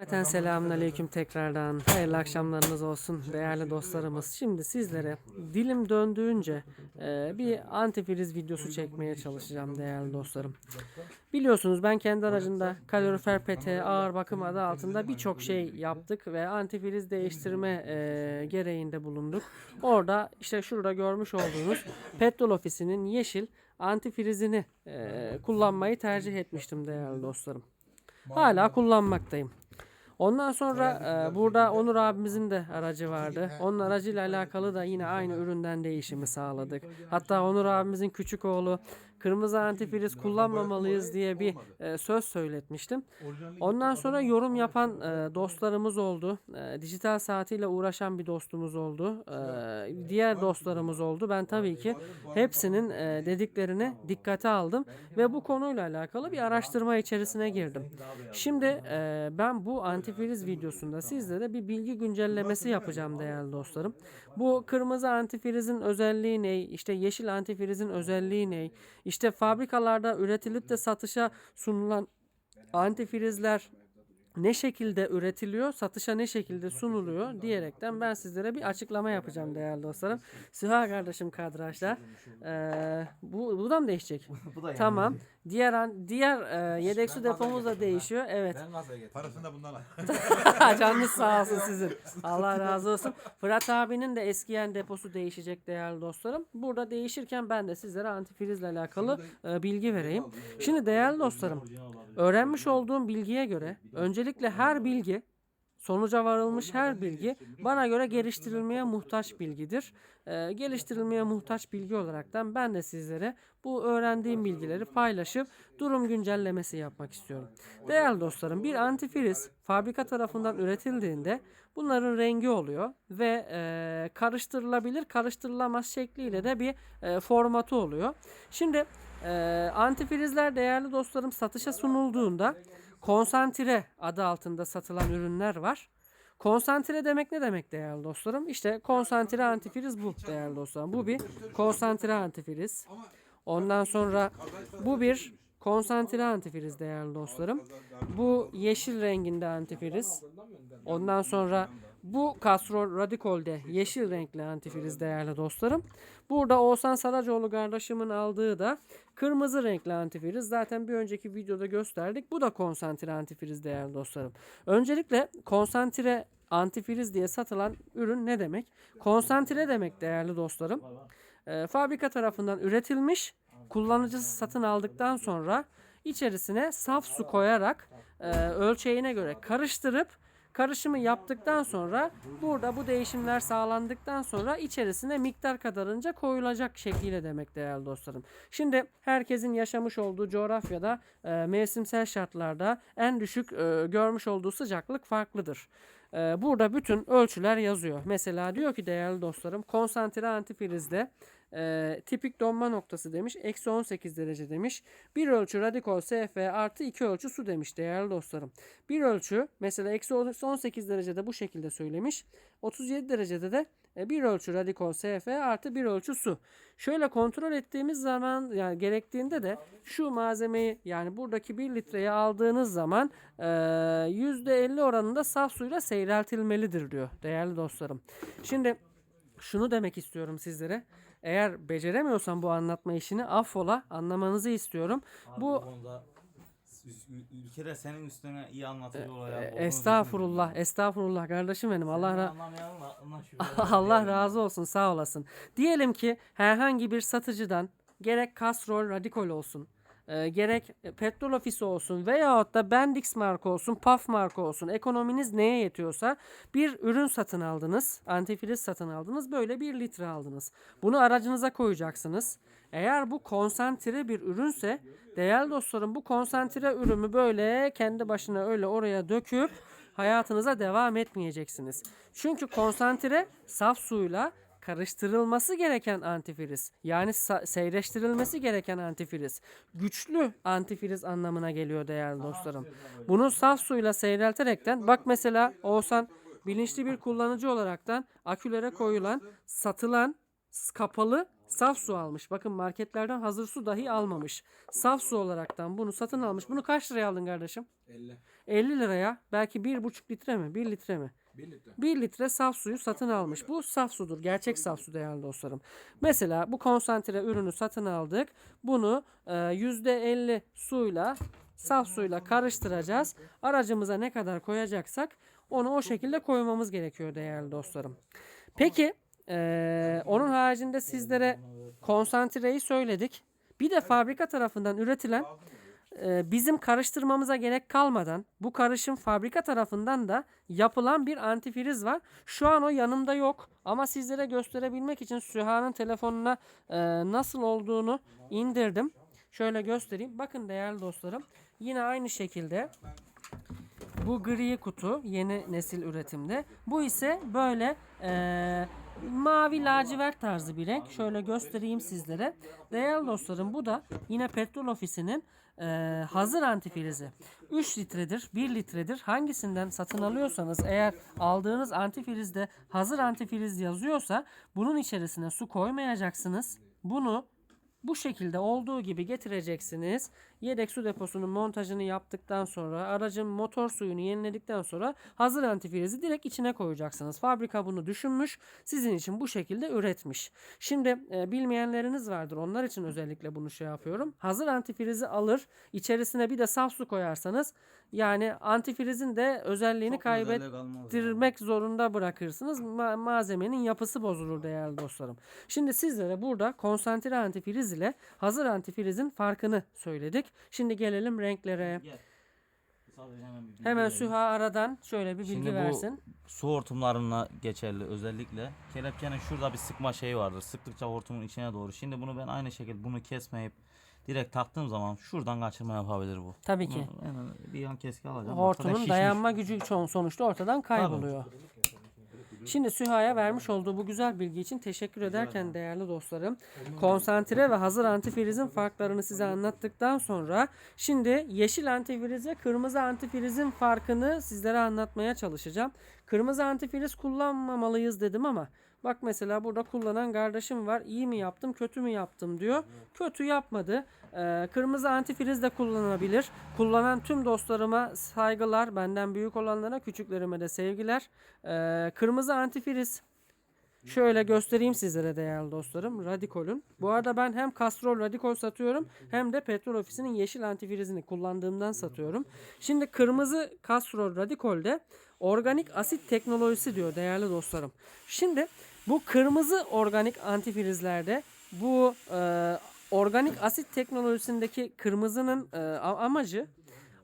Zaten selamünaleyküm tekrardan. Hayırlı akşamlarınız olsun değerli dostlarımız. Şimdi sizlere dilim döndüğünce e, bir antifriz videosu çekmeye çalışacağım değerli dostlarım. Biliyorsunuz ben kendi aracında kalorifer pete ağır bakım adı altında birçok şey yaptık ve antifriz değiştirme e, gereğinde bulunduk. Orada işte şurada görmüş olduğunuz petrol ofisinin yeşil antifrizini e, kullanmayı tercih etmiştim değerli dostlarım. Hala kullanmaktayım. Ondan sonra e, burada Onur abimizin de aracı vardı. Onun aracıyla alakalı da yine aynı üründen değişimi sağladık. Hatta Onur abimizin küçük oğlu kırmızı antifriz kullanmamalıyız diye bir e, söz söyletmiştim. Ondan sonra yorum yapan e, dostlarımız oldu. E, dijital saatiyle uğraşan bir dostumuz oldu. E, diğer dostlarımız oldu. Ben tabii ki hepsinin e, dediklerini dikkate aldım ve bu konuyla alakalı bir araştırma içerisine girdim. Şimdi e, ben bu antifriz videosunda sizlere bir bilgi güncellemesi yapacağım değerli dostlarım. Bu kırmızı antifrizin özelliği ne? İşte yeşil antifrizin özelliği ne? İşte fabrikalarda üretilip de satışa sunulan antifrizler ne şekilde üretiliyor, satışa ne şekilde sunuluyor diyerekten ben sizlere bir açıklama yapacağım değerli dostlarım. Süha kardeşim kadrajda. Ee, bu, bu da mı değişecek? Bu da yani. Tamam. Diğer an, diğer e, yedek su depomuz da değişiyor. Evet. Ben getirdim. Parasını da bundan al. Canınız sağ olsun sizin. Allah razı olsun. Fırat abinin de eskiyen deposu değişecek değerli dostlarım. Burada değişirken ben de sizlere antifrizle alakalı e, bilgi vereyim. Şimdi değerli dostlarım, öğrenmiş olduğum bilgiye göre öncelikle her bilgi Sonuca varılmış her bilgi bana göre geliştirilmeye muhtaç bilgidir. Ee, geliştirilmeye muhtaç bilgi olaraktan ben de sizlere bu öğrendiğim bilgileri paylaşıp durum güncellemesi yapmak istiyorum. Değerli dostlarım bir antifriz fabrika tarafından üretildiğinde bunların rengi oluyor ve e, karıştırılabilir karıştırılamaz şekliyle de bir e, formatı oluyor. Şimdi e, antifrizler değerli dostlarım satışa sunulduğunda konsantre adı altında satılan ürünler var. Konsantre demek ne demek değerli dostlarım? İşte konsantre antifriz bu değerli dostlarım. Bu bir konsantre antifriz. Ondan sonra bu bir konsantre antifriz değerli dostlarım. Bu yeşil renginde antifriz. Ondan sonra bu kastrol radikolde yeşil renkli antifriz değerli dostlarım. Burada Oğuzhan Saracoğlu kardeşimin aldığı da kırmızı renkli antifriz. Zaten bir önceki videoda gösterdik. Bu da konsantre antifriz değerli dostlarım. Öncelikle konsantre antifriz diye satılan ürün ne demek? Konsantre demek değerli dostlarım. Ee, fabrika tarafından üretilmiş, kullanıcısı satın aldıktan sonra içerisine saf su koyarak e, ölçeğine göre karıştırıp karışımı yaptıktan sonra burada bu değişimler sağlandıktan sonra içerisine miktar kadarınca koyulacak şekliyle demek değerli dostlarım. Şimdi herkesin yaşamış olduğu coğrafyada e, mevsimsel şartlarda en düşük e, görmüş olduğu sıcaklık farklıdır. E, burada bütün ölçüler yazıyor. Mesela diyor ki değerli dostlarım konsantre antifrizde e, tipik donma noktası demiş. Eksi 18 derece demiş. Bir ölçü radikal SF artı iki ölçü su demiş değerli dostlarım. Bir ölçü mesela eksi 18 derecede bu şekilde söylemiş. 37 derecede de e, bir ölçü radikal SF artı bir ölçü su. Şöyle kontrol ettiğimiz zaman yani gerektiğinde de şu malzemeyi yani buradaki 1 litreyi aldığınız zaman e, %50 oranında saf suyla seyreltilmelidir diyor değerli dostlarım. Şimdi şunu demek istiyorum sizlere. Eğer beceremiyorsam bu anlatma işini affola anlamanızı istiyorum. Abi Bu- konuda ül- ülkede senin üstüne iyi anlatıcı olan E, Estağfurullah, estağfurullah kardeşim benim. Allah ra-. Allah razı olsun, sağ olasın. Diyelim ki herhangi bir satıcıdan gerek Castrol Radikol olsun, e, gerek petrol ofisi olsun veyahut da Bendix marka olsun, Puff marka olsun, ekonominiz neye yetiyorsa bir ürün satın aldınız, antifriz satın aldınız, böyle bir litre aldınız. Bunu aracınıza koyacaksınız. Eğer bu konsantre bir ürünse değerli dostlarım bu konsantre ürünü böyle kendi başına öyle oraya döküp hayatınıza devam etmeyeceksiniz. Çünkü konsantre saf suyla karıştırılması gereken antifriz. Yani seyreştirilmesi gereken antifriz. Güçlü antifriz anlamına geliyor değerli dostlarım. Bunu saf suyla seyrelterekten bak mesela Oğuzhan bilinçli bir kullanıcı olaraktan akülere koyulan, satılan kapalı saf su almış. Bakın marketlerden hazır su dahi almamış. Saf su olaraktan bunu satın almış. Bunu kaç liraya aldın kardeşim? 50. 50 liraya belki 1,5 litre mi? 1 litre mi? 1 litre. 1 litre saf suyu satın almış. Bu saf sudur. Gerçek saf su değerli dostlarım. Mesela bu konsantre ürünü satın aldık. Bunu e, %50 suyla saf suyla karıştıracağız. Aracımıza ne kadar koyacaksak onu o şekilde koymamız gerekiyor değerli dostlarım. Peki e, onun haricinde sizlere konsantreyi söyledik. Bir de fabrika tarafından üretilen e, bizim karıştırmamıza gerek kalmadan bu karışım fabrika tarafından da yapılan bir antifriz var. Şu an o yanımda yok ama sizlere gösterebilmek için Süha'nın telefonuna e, nasıl olduğunu indirdim. Şöyle göstereyim. Bakın değerli dostlarım. Yine aynı şekilde bu gri kutu yeni nesil üretimde. Bu ise böyle eee, mavi lacivert tarzı bir renk. Şöyle göstereyim sizlere. Değerli dostlarım bu da yine petrol ofisinin eee, hazır antifrizi. 3 litredir, 1 litredir. Hangisinden satın alıyorsanız eğer aldığınız antifrizde hazır antifriz yazıyorsa bunun içerisine su koymayacaksınız. Bunu bu şekilde olduğu gibi getireceksiniz. Yedek su deposunun montajını yaptıktan sonra aracın motor suyunu yeniledikten sonra hazır antifrizi direkt içine koyacaksınız. Fabrika bunu düşünmüş. Sizin için bu şekilde üretmiş. Şimdi e, bilmeyenleriniz vardır. Onlar için özellikle bunu şey yapıyorum. Hazır antifrizi alır. içerisine bir de saf su koyarsanız yani antifrizin de özelliğini Çok özellik kaybet almaz yani. dirmek zorunda bırakırsınız. Ma- malzemenin yapısı bozulur değerli dostlarım. Şimdi sizlere burada konsantre antifriz ile hazır antifrizin farkını söyledik. Şimdi gelelim renklere. Gel. Sadece hemen bir bilgi Hemen. Süha aradan şöyle bir bilgi Şimdi bu versin. su hortumlarına geçerli özellikle. Kelepçenin şurada bir sıkma şeyi vardır. Sıktıkça hortumun içine doğru. Şimdi bunu ben aynı şekilde bunu kesmeyip direkt taktığım zaman şuradan kaçırma yapabilir bu. Tabii ki. Bunu Hemen bir yan keski alacağım. Bak, Hortumun şişmiş. dayanma gücü ço- sonuçta ortadan kayboluyor. Şimdi Süha'ya vermiş olduğu bu güzel bilgi için teşekkür ederken değerli dostlarım konsantre ve hazır antifrizin farklarını size anlattıktan sonra şimdi yeşil antifriz ve kırmızı antifrizin farkını sizlere anlatmaya çalışacağım. Kırmızı antifriz kullanmamalıyız dedim ama bak mesela burada kullanan kardeşim var. İyi mi yaptım kötü mü yaptım diyor. Kötü yapmadı. Ee, kırmızı antifriz de kullanılabilir. Kullanan tüm dostlarıma saygılar. Benden büyük olanlara, küçüklerime de sevgiler. Ee, kırmızı antifriz. Şöyle göstereyim sizlere değerli dostlarım. Radikol'ün. Bu arada ben hem Castrol Radikol satıyorum hem de Petrol Ofisi'nin yeşil antifrizini kullandığımdan satıyorum. Şimdi kırmızı Castrol Radikol'de organik asit teknolojisi diyor değerli dostlarım. Şimdi bu kırmızı organik antifrizlerde bu e, organik asit teknolojisindeki kırmızının e, amacı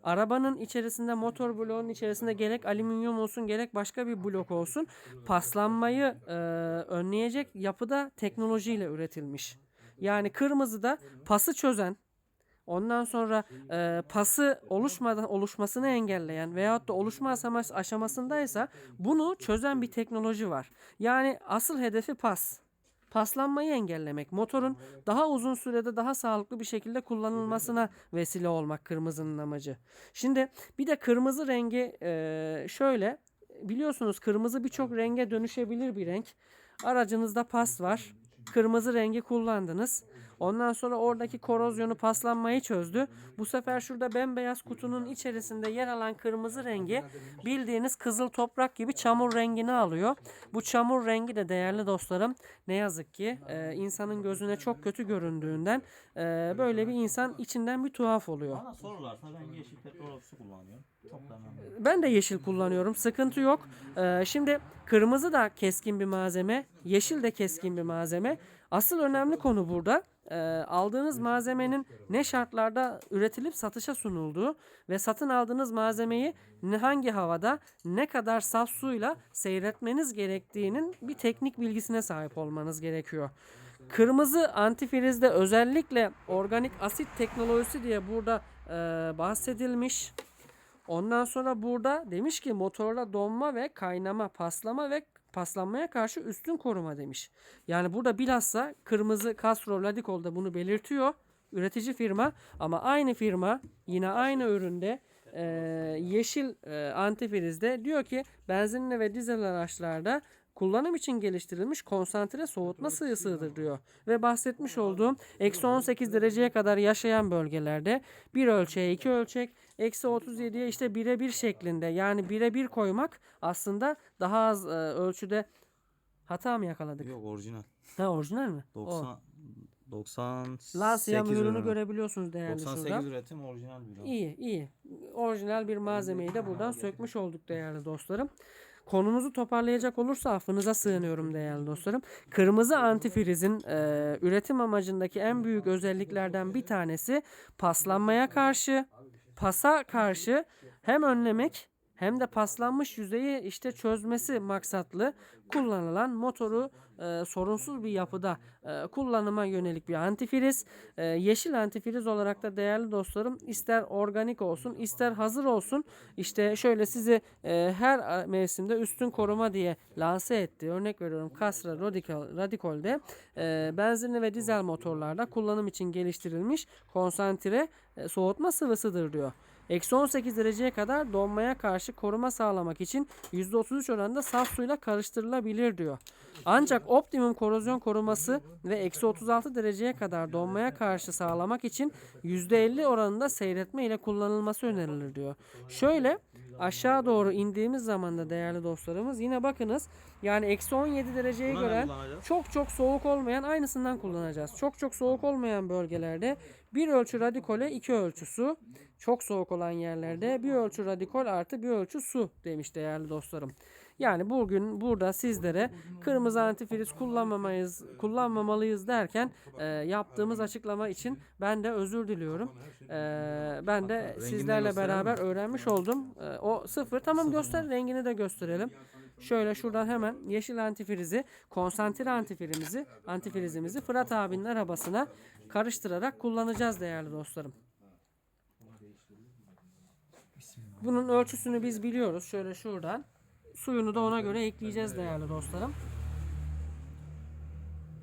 arabanın içerisinde motor bloğunun içerisinde gerek alüminyum olsun gerek başka bir blok olsun paslanmayı e, önleyecek yapıda teknolojiyle üretilmiş. Yani kırmızıda pası çözen Ondan sonra e, pası oluşmadan oluşmasını engelleyen veyahut da oluşma aşama- aşamasındaysa bunu çözen bir teknoloji var. Yani asıl hedefi pas. Paslanmayı engellemek, motorun daha uzun sürede daha sağlıklı bir şekilde kullanılmasına vesile olmak kırmızının amacı. Şimdi bir de kırmızı rengi e, şöyle biliyorsunuz kırmızı birçok renge dönüşebilir bir renk. Aracınızda pas var. Kırmızı rengi kullandınız. Ondan sonra oradaki korozyonu paslanmayı çözdü. Bu sefer şurada bembeyaz kutunun içerisinde yer alan kırmızı rengi bildiğiniz kızıl toprak gibi çamur rengini alıyor. Bu çamur rengi de değerli dostlarım ne yazık ki e, insanın gözüne çok kötü göründüğünden e, böyle bir insan içinden bir tuhaf oluyor. Bana sorarlarsa ben yeşil petrol ofisi kullanıyorum. Ben de yeşil kullanıyorum. Sıkıntı yok. Ee, şimdi kırmızı da keskin bir malzeme. Yeşil de keskin bir malzeme. Asıl önemli konu burada. E, aldığınız malzemenin ne şartlarda üretilip satışa sunulduğu ve satın aldığınız malzemeyi ne hangi havada ne kadar saf suyla seyretmeniz gerektiğinin bir teknik bilgisine sahip olmanız gerekiyor. Kırmızı antifrizde özellikle organik asit teknolojisi diye burada e, bahsedilmiş. Ondan sonra burada demiş ki motorla donma ve kaynama, paslama ve paslanmaya karşı üstün koruma demiş. Yani burada bilhassa kırmızı Castrol Radikol da bunu belirtiyor. Üretici firma ama aynı firma yine aynı üründe e, yeşil e, antifrizde diyor ki benzinli ve dizel araçlarda kullanım için geliştirilmiş konsantre soğutma sığısıdır diyor. Ve bahsetmiş olduğum eksi 18 dereceye kadar yaşayan bölgelerde bir ölçeğe iki ölçek, eksi 37'ye işte bire bir şeklinde yani bire bir koymak aslında daha az e, ölçüde hata mı yakaladık? Yok orijinal. Ha orijinal mi? O. 90 98 Lansya mühürünü ürünü. görebiliyorsunuz değerli 98 şurada. üretim orijinal bir. İyi iyi. Orijinal bir malzemeyi de buradan sökmüş olduk değerli dostlarım. Konumuzu toparlayacak olursa affınıza sığınıyorum değerli dostlarım. Kırmızı antifrizin e, üretim amacındaki en büyük özelliklerden bir tanesi paslanmaya karşı, pasa karşı hem önlemek hem de paslanmış yüzeyi işte çözmesi maksatlı kullanılan motoru e, sorunsuz bir yapıda e, kullanıma yönelik bir antifriz. E, yeşil antifriz olarak da değerli dostlarım ister organik olsun ister hazır olsun işte şöyle sizi e, her mevsimde üstün koruma diye lanse etti. Örnek veriyorum Castra Radical, Radicol'de e, benzinli ve dizel motorlarda kullanım için geliştirilmiş konsantre e, soğutma sıvısıdır diyor. Eksi 18 dereceye kadar donmaya karşı koruma sağlamak için %33 oranında saf suyla karıştırılabilir diyor. Ancak optimum korozyon koruması ve eksi 36 dereceye kadar donmaya karşı sağlamak için %50 oranında seyretme ile kullanılması önerilir diyor. Şöyle aşağı doğru indiğimiz zaman da değerli dostlarımız yine bakınız yani eksi 17 dereceye Buna göre çok çok soğuk olmayan aynısından kullanacağız. Çok çok soğuk olmayan bölgelerde bir ölçü radikole iki ölçü su. Çok soğuk olan yerlerde bir ölçü radikol artı bir ölçü su demiş değerli dostlarım. Yani bugün burada sizlere kırmızı antifriz kullanmamayız, kullanmamalıyız derken e, yaptığımız açıklama için ben de özür diliyorum. E, ben de sizlerle beraber öğrenmiş oldum. E, o sıfır. Tamam göster rengini de gösterelim. Şöyle şuradan hemen yeşil antifrizi, konsantre antifrizimizi, antifrizimizi Fırat abinin arabasına karıştırarak kullanacağız değerli dostlarım. Bunun ölçüsünü biz biliyoruz. Şöyle şuradan. Suyunu da ona göre ekleyeceğiz değerli dostlarım.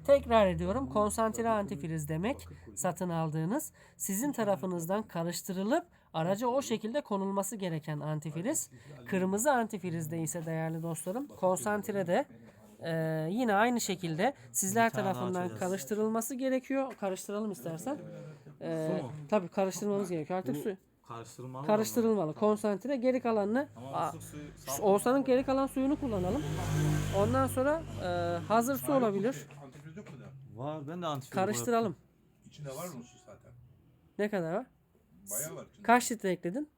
Tekrar ediyorum konsantre antifriz demek satın aldığınız sizin tarafınızdan karıştırılıp araca o şekilde konulması gereken antifriz. Kırmızı antifrizde ise değerli dostlarım konsantrede eee, yine aynı şekilde sizler tarafından karıştırılması gerekiyor. Karıştıralım istersen. Eee tabii karıştırmamız gerekiyor. Artık su Karıştırmalı mı? karıştırılmalı. Konsantre geri kalanını Ama suyu saf- Oğuzhan'ın geri kalan suyunu kullanalım. Ondan sonra eee, hazır su olabilir. Antifriz yok mu da? Var ben de antifriz Karıştıralım. İçinde var mı su zaten? Ne kadar var? Bayağı var içinde. Kaç litre ekledin?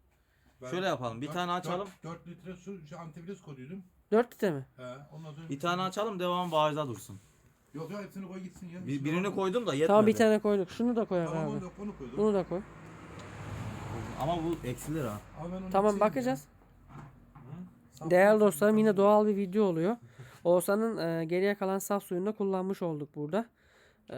Ben Şöyle yapalım, bir tane açalım. 4 litre su işte antifriz koyduydum. 4 litre mi? He, ondan sonra Bir tane açalım devam bağırda dursun. Yok ya hepsini koy gitsin ya. Bir, birini mı? koydum da yetmedi. Tamam bir tane koyduk. Şunu da koy Tamam abi. onu, da- onu koydum. Bunu da koy. Ama bu eksilir ha. Ama ben onu Tamam bakacağız. ya. Değerli dostlarım yine doğal bir video oluyor. Oğuzhan'ın e, geriye kalan saf suyunu da kullanmış olduk burada. E,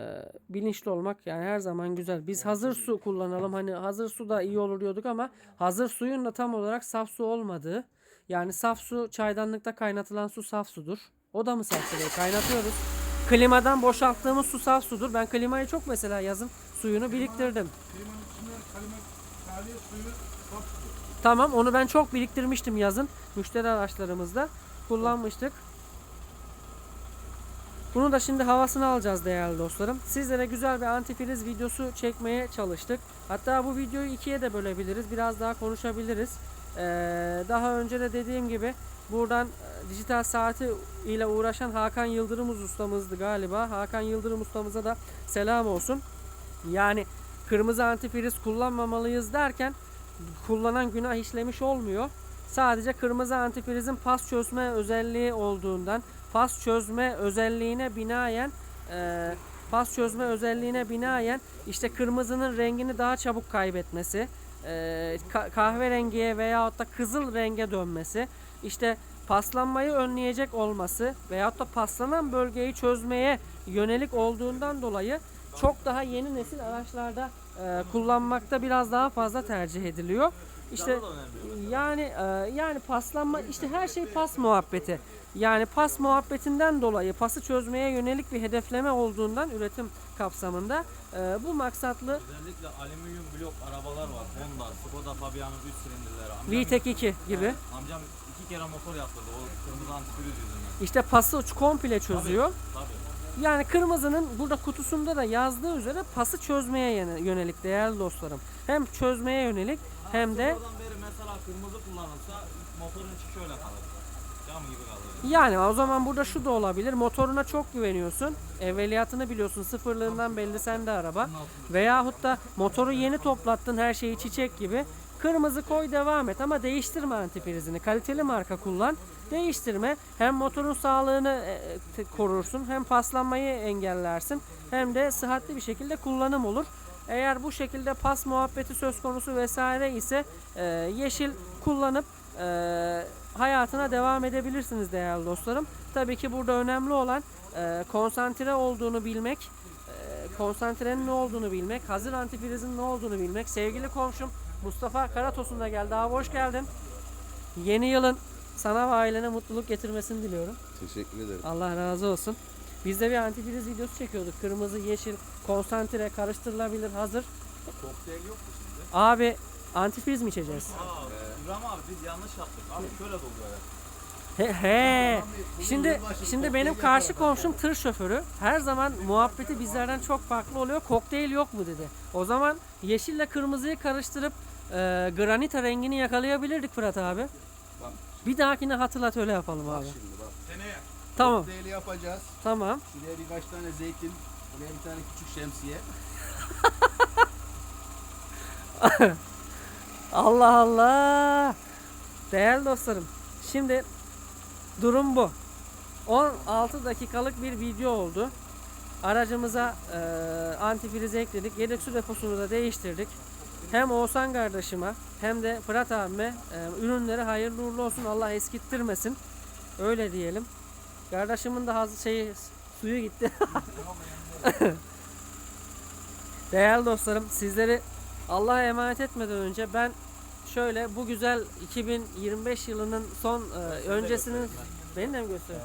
bilinçli olmak yani her zaman güzel. Biz hazır su kullanalım. Hani hazır su da iyi olur diyorduk ama hazır suyun da tam olarak saf su olmadığı. Yani saf su çaydanlıkta kaynatılan su saf sudur. O da mı saf su değil? Kaynatıyoruz. Klimadan boşalttığımız su saf sudur. Ben klimayı çok mesela yazın suyunu biriktirdim. Klimanın içinde kalima taliye suyu su. Tamam onu ben çok biriktirmiştim yazın. Müşteri araçlarımızda kullanmıştık. Bunu da şimdi havasını alacağız değerli dostlarım. Sizlere güzel bir antifriz videosu çekmeye çalıştık. Hatta bu videoyu ikiye de bölebiliriz. Biraz daha konuşabiliriz. Ee, daha önce de dediğim gibi buradan e, dijital saati ile uğraşan Hakan Yıldırım ustamızdı galiba. Hakan Yıldırım ustamıza da selam olsun. Yani kırmızı antifriz kullanmamalıyız derken kullanan günah işlemiş olmuyor. Sadece kırmızı antifrizin pas çözme özelliği olduğundan pas çözme özelliğine binaen e, pas çözme özelliğine binaen işte kırmızının rengini daha çabuk kaybetmesi, e, ka- kahverengiye veyahut da kızıl renge dönmesi, işte paslanmayı önleyecek olması veyahut da paslanan bölgeyi çözmeye yönelik olduğundan dolayı çok daha yeni nesil araçlarda e, kullanmakta biraz daha fazla tercih ediliyor. İşte yani e, yani paslanma işte her şey pas muhabbeti. Yani pas muhabbetinden dolayı pası çözmeye yönelik bir hedefleme olduğundan üretim kapsamında e, bu maksatlı Özellikle alüminyum blok arabalar var. Honda, Skoda Fabia'nın 3 silindirleri. Amcam, VTEC 2 gibi. amcam iki kere motor yaptırdı o kırmızı antifriz yüzünden. İşte pası komple çözüyor. Tabii. Yani kırmızının burada kutusunda da yazdığı üzere pası çözmeye yönelik değerli dostlarım. Hem çözmeye yönelik hem de beri mesela kırmızı kullanılsa motorun içi şöyle kalır. Cam gibi kalır. yani o zaman burada şu da olabilir. Motoruna çok güveniyorsun. Evveliyatını biliyorsun. Sıfırlığından belli sende araba. Veyahut da motoru yeni toplattın her şeyi çiçek gibi. Kırmızı koy devam et ama değiştirme antifrizini. Kaliteli marka kullan. Değiştirme. Hem motorun sağlığını e, te- korursun hem paslanmayı engellersin hem de sıhhatli bir şekilde kullanım olur. Eğer bu şekilde pas muhabbeti söz konusu vesaire ise e, yeşil kullanıp e, hayatına devam edebilirsiniz değerli dostlarım. Tabii ki burada önemli olan e, konsantre olduğunu bilmek, e, konsantrenin ne olduğunu bilmek, hazır antifrizin ne olduğunu bilmek. Sevgili komşum Mustafa Karatos'un da geldi. Abi hoş geldin. Yeni yılın sana ve ailene mutluluk getirmesini diliyorum. Teşekkür ederim. Allah razı olsun. Biz de bir antifriz videosu çekiyorduk. Kırmızı, yeşil, konsantre, karıştırılabilir, hazır. Kokteyl yok mu sizde? Abi antifriz mi içeceğiz? Aa, İbrahim abi biz yanlış yaptık. Abi şöyle doluyor. He he. Şimdi şimdi benim karşı komşum tır şoförü. Her zaman muhabbeti bizlerden çok farklı oluyor. Kokteyl yok mu dedi. O zaman yeşille kırmızıyı karıştırıp e, granita rengini yakalayabilirdik Fırat abi. Bir dahakine hatırlat öyle yapalım abi. Seneye. Tamam. Kokteyli yapacağız. Tamam. Şuraya birkaç tane zeytin. Buraya bir tane küçük şemsiye. Allah Allah. Değerli dostlarım. Şimdi durum bu. 16 dakikalık bir video oldu. Aracımıza e, antifriz ekledik. Yedek su deposunu da değiştirdik. Hem Oğuzhan kardeşime hem de Fırat abime e, ürünleri hayırlı uğurlu olsun. Allah eskittirmesin. Öyle diyelim. Kardeşimin de hazır şeyi suyu gitti. Değerli dostlarım sizleri Allah'a emanet etmeden önce ben şöyle bu güzel 2025 yılının son e, öncesinin beni de mi göster?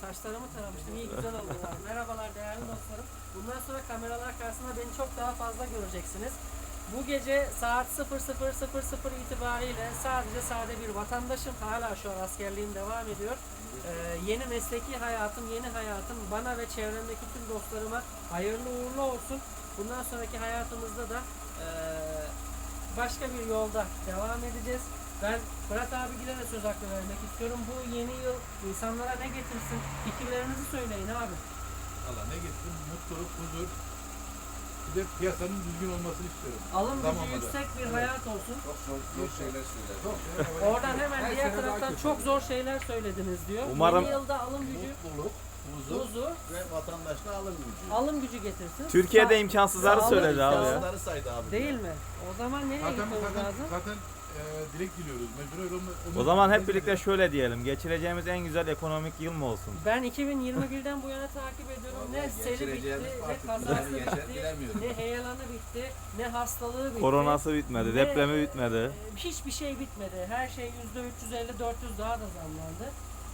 Saçlarımı taramıştım. iyi güzel oldu. abi. Merhabalar değerli dostlarım. Bundan sonra kameralar karşısında beni çok daha fazla göreceksiniz. Bu gece saat 00.00 itibariyle sadece sade bir vatandaşım. Hala şu an askerliğim devam ediyor. Ee, yeni mesleki hayatım, yeni hayatım bana ve çevremdeki tüm dostlarıma hayırlı uğurlu olsun. Bundan sonraki hayatımızda da eee, başka bir yolda devam edeceğiz. Ben Fırat abigile de söz hakkı vermek istiyorum. Bu yeni yıl insanlara ne getirsin? Fikirlerinizi söyleyin abi. Valla ne gitsin mutluluk, huzur. Bir de piyasanın düzgün olmasını istiyorum. Alım gücü Zamanla da. yüksek bir hayat olsun. Çok zor, zor şeyler söyler. Çok Oradan hemen Her diğer sene daha taraftan kötü çok zor şeyler söylediniz diyor. Umarım- Yeni yılda alım gücü, Mutluluk, huzur huzur, ve vatandaşta alım gücü. alım gücü getirsin. Türkiye'de Sa- imkansızları sağlık söyledi abi ya. Bunları saydı abi. Değil mi? O zaman nereye Zaten, gitmemiz zaten, lazım? zaten e, dilek diliyoruz. Mecbur öyle olma- O zaman hep birlikte şöyle diyelim. Geçireceğimiz en güzel ekonomik yıl mı olsun? Ben 2021'den bu yana takip ediyorum. Ne Vallahi seli bitti, geçireceğimiz ne artık kazası geçer, bitti, bilemiyorum. ne heyelanı bitti, ne hastalığı bitti. Koronası bitmedi, Ne- depremi bitmedi. Ee, Hiçbir şey bitmedi. Her şey %350-400 daha da zamlandı.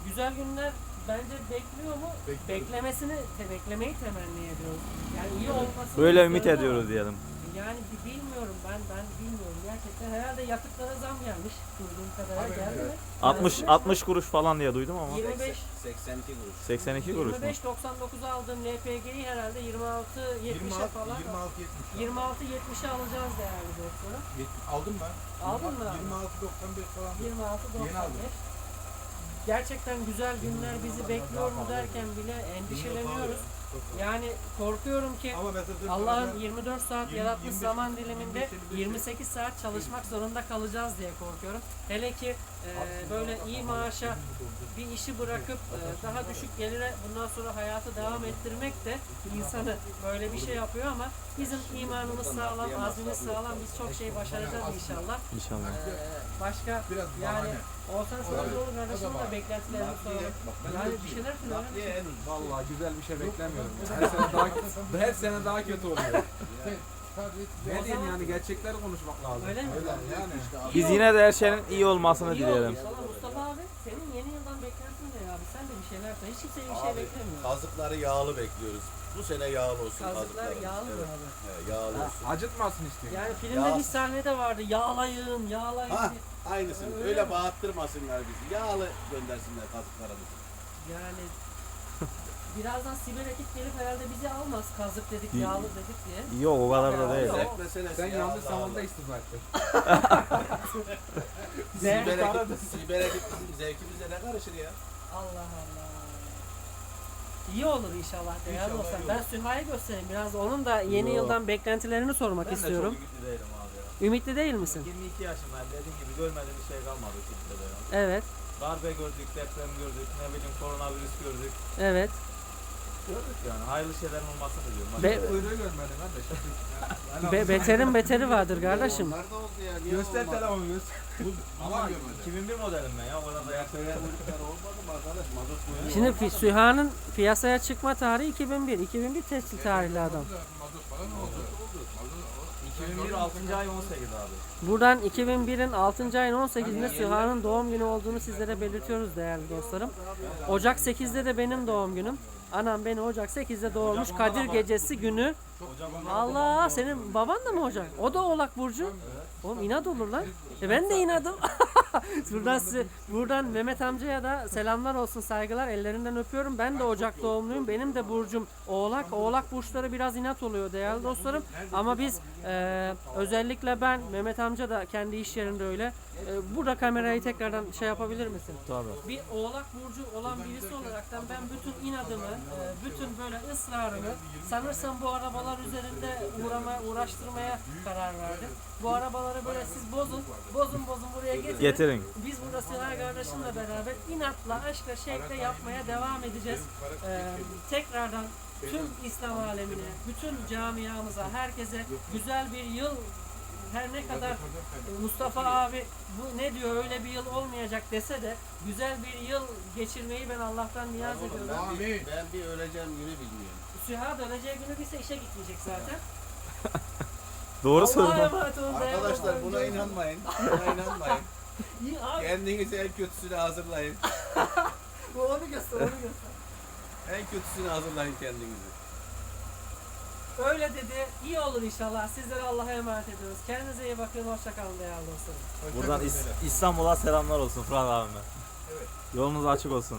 Güzel günler bence bekliyor mu? Bekliyoruz. Beklemesini, te, beklemeyi temenni ediyoruz. Yani iyi olmasını Böyle ümit ediyoruz diyelim. Yani bi- bilmiyorum ben ben bilmiyorum gerçekten herhalde yakıtlara zam gelmiş duyduğum kadarıyla geldi mi? 60 Geldi mi? 60 kuruş falan diye duydum ama. 25 82 kuruş. 82 kuruş mu? 25.99'a aldığım LPG'yi herhalde 26 70'e 26, falan 26 70. 26 70'e alacağız değerli dostlarım. Aldım ben. Aldın mı abi? 26 95 falan. 26 Yeni aldım. 95. Gerçekten güzel günler bizi bekliyor mu derken bile endişeleniyoruz. Yani korkuyorum ki Allah'ın 24 saat 20, yaratmış 25, zaman diliminde 25, 28 saat çalışmak zorunda kalacağız diye korkuyorum. Hele ki e, böyle iyi maaşa bir işi bırakıp e, daha düşük gelire bundan sonra hayatı devam ettirmek de insanı böyle bir şey yapıyor ama bizim imanımız sağlam, azmimiz sağlam. Biz çok şey başaracağız inşallah. İnşallah. Ee, başka yani. Olsan sana doğru kardeşim da beklentilerini soralım. Yani bir şeyler söyle. Nakliye en ucuz. Vallahi güzel bir şey beklemiyorum. Her sene daha her sene daha kötü oluyor. Ne diyeyim yani gerçekleri konuşmak lazım. Öyle mi? Yani Biz yine de her şeyin iyi olmasını. Valla Mustafa abi senin yeni? Abi sen de bir şeyler söyle. Hiç kimse bir şey Abi, beklemiyor. Kazıkları yağlı bekliyoruz. Bu sene yağlı olsun Kazıklar kazıklarımız. yağlı mı Evet, abi? he, yağlı Ha, olsun. acıtmasın istiyor. Yani filmde Yağ- bir sahnede vardı. Yağlayın, yağlayın. Ha, diye. aynısını. Öyle Öyle mi? bağıttırmasınlar bizi. Yağlı göndersinler kazıklarımızı. Yani birazdan siber ekip gelip herhalde bizi almaz. Kazık dedik, yağlı dedik diye. Yok o kadar da değil. yok. Zevk meselesi Sen ya, yanlış Allah zamanda Allah. istifa ettin. Zevk Siber ekip, siber ekip bizim zevkimizle ne karışır ya? Allah Allah. İyi olur inşallah değerli İnşallah iyi Ben olur. Süha'yı göstereyim. Biraz onun da yeni Yo. yıldan beklentilerini sormak Ben istiyorum. de çok ümitli değilim abi ya. Ümitli değil misin? 22 yaşındayım dediğim gibi görmediğim bir şey kalmadı Türkiye'de ya. Evet. Darbe gördük, deprem gördük, ne bileyim koronavirüs gördük. Evet. Gördük yani hayırlı şeylerin olmasını diliyorum. Be- Kuyruğu görmedin kardeşim. Be- beterin beteri vardır kardeşim. Da oldu ya. Niye Göster olmadı? telefonu göster. Ama Ama görmedim. 2001 modelim ben ya o kadar da. Kuyruklar olmadı mı arkadaş? Mazot kuyruğu Şimdi Fi- Süha'nın piyasaya çıkma tarihi 2001. 2001 tescil tarihli adam. Mazot falan oldu. Mazot 2001 6. ay 18 abi. Buradan 2001'in 6. ayın 18'inde Süha'nın doğum günü olduğunu sizlere belirtiyoruz değerli dostlarım. Ocak 8'de de benim doğum günüm. Anam beni Ocak 8'de doğurmuş. Kadir gecesi günü. Allah senin baban da mı Ocak? O da Oğlak Burcu. Oğlum inat olur lan. E ben de inadım. buradan size, buradan Mehmet amcaya da selamlar olsun saygılar ellerinden öpüyorum. Ben de Ocak doğumluyum. Benim de burcum Oğlak. Oğlak burçları biraz inat oluyor değerli dostlarım. Ama biz e, özellikle ben Mehmet amca da kendi iş yerinde öyle. E, burada kamerayı tekrardan şey yapabilir misin? Tabii. Bir oğlak burcu olan birisi olaraktan ben bütün inadımı, e, bütün böyle ısrarımı sanırsam bu arabalar üzerinde uğrama, uğraştırmaya karar verdim. Bu arabaları böyle siz bozun, bozun bozun buraya getirin. Getirin. Biz burada Sıra kardeşimle beraber inatla, aşkla, şevkle yapmaya devam edeceğiz. E, tekrardan tüm İslam alemine, bütün camiamıza, herkese güzel bir yıl her ne kadar Mustafa abi bu ne diyor öyle bir yıl olmayacak dese de güzel bir yıl geçirmeyi ben Allah'tan niyaz ediyorum. Ben bir, Amin. ben bir öleceğim günü bilmiyorum. Süha döneceği günü bilse işe gitmeyecek zaten. Doğru Allah'a söylüyorsun. emanet olun. değerli Arkadaşlar buna inanmayın. Buna inanmayın. İyi abi Kendinize en kötüsünü hazırlayın. bu onu göster onu göster. En kötüsünü hazırlayın kendinizi. Öyle dedi. İyi olur inşallah. Sizlere Allah'a emanet ediyoruz. Kendinize iyi bakın. Hoşçakalın değerli dostlarım. Buradan İs- İstanbul'a selamlar olsun Fırat abime. Yolunuz açık olsun.